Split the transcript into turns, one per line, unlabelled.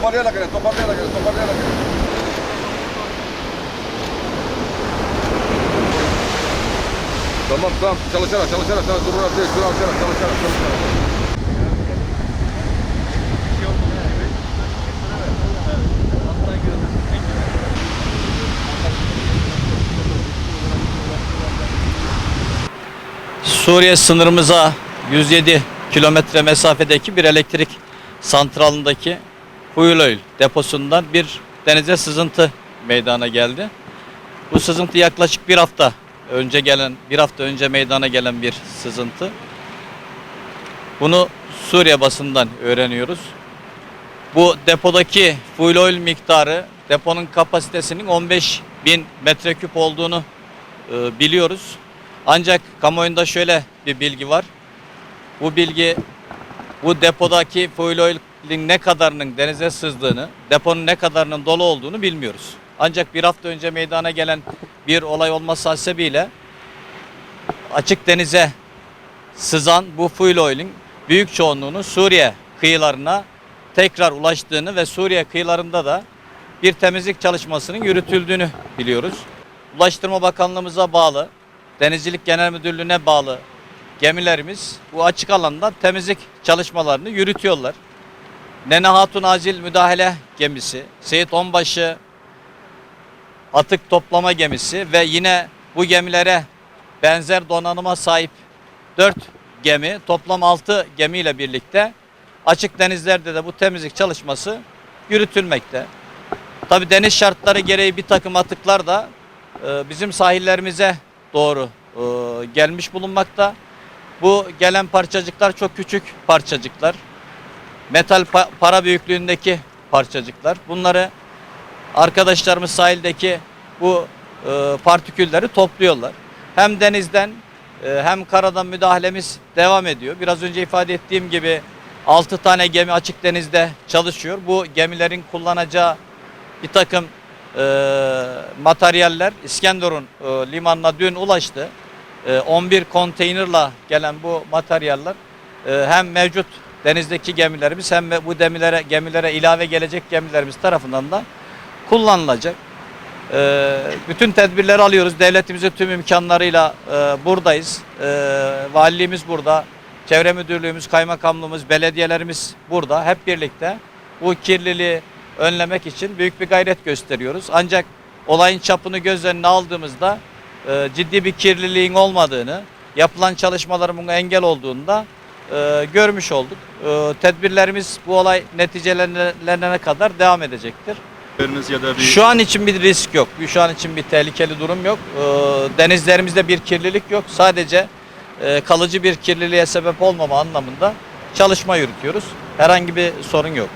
toparlayarak gel, toparlayarak gel, toparlayarak gel. Tamam tamam çalışarak çalışarak çalışarak durarak değil çalışarak çalışarak çalışarak.
Suriye sınırımıza 107 kilometre mesafedeki bir elektrik santralındaki Huyloil deposundan bir denize sızıntı meydana geldi. Bu sızıntı yaklaşık bir hafta önce gelen, bir hafta önce meydana gelen bir sızıntı. Bunu Suriye basından öğreniyoruz. Bu depodaki fuel oil miktarı deponun kapasitesinin 15 bin metreküp olduğunu e, biliyoruz. Ancak kamuoyunda şöyle bir bilgi var. Bu bilgi bu depodaki fuel oil'in ne kadarının denize sızdığını, deponun ne kadarının dolu olduğunu bilmiyoruz. Ancak bir hafta önce meydana gelen bir olay olması hasebiyle açık denize sızan bu fuel oil'in büyük çoğunluğunu Suriye kıyılarına tekrar ulaştığını ve Suriye kıyılarında da bir temizlik çalışmasının yürütüldüğünü biliyoruz. Ulaştırma Bakanlığımıza bağlı, Denizcilik Genel Müdürlüğü'ne bağlı gemilerimiz bu açık alanda temizlik çalışmalarını yürütüyorlar. Nene Hatun Acil Müdahale Gemisi, Seyit Onbaşı Atık Toplama Gemisi ve yine bu gemilere benzer donanıma sahip 4 gemi, toplam 6 gemiyle birlikte açık denizlerde de bu temizlik çalışması yürütülmekte. Tabi deniz şartları gereği bir takım atıklar da e, bizim sahillerimize doğru e, gelmiş bulunmakta. Bu gelen parçacıklar çok küçük parçacıklar. Metal pa- para büyüklüğündeki parçacıklar. Bunları arkadaşlarımız sahildeki bu e, partikülleri topluyorlar. Hem denizden e, hem karadan müdahalemiz devam ediyor. Biraz önce ifade ettiğim gibi 6 tane gemi açık denizde çalışıyor. Bu gemilerin kullanacağı bir takım e, materyaller İskenderun e, limanına dün ulaştı. E, 11 konteynerla gelen bu materyaller e, hem mevcut denizdeki gemilerimiz hem bu gemilere, gemilere ilave gelecek gemilerimiz tarafından da kullanılacak. E, bütün tedbirleri alıyoruz. Devletimizin tüm imkanlarıyla e, buradayız. E, valiliğimiz burada. Çevre müdürlüğümüz, kaymakamlığımız, belediyelerimiz burada. Hep birlikte bu kirliliği önlemek için büyük bir gayret gösteriyoruz. Ancak olayın çapını göz önüne aldığımızda e, ciddi bir kirliliğin olmadığını, yapılan çalışmaların buna engel olduğunu da e, görmüş olduk. E, tedbirlerimiz bu olay neticelenene kadar devam edecektir.
ya da bir
Şu an için bir risk yok. Şu an için bir tehlikeli durum yok. Ee, Denizlerimizde bir kirlilik yok. Sadece e, kalıcı bir kirliliğe sebep olmama anlamında çalışma yürütüyoruz. Herhangi bir sorun yok.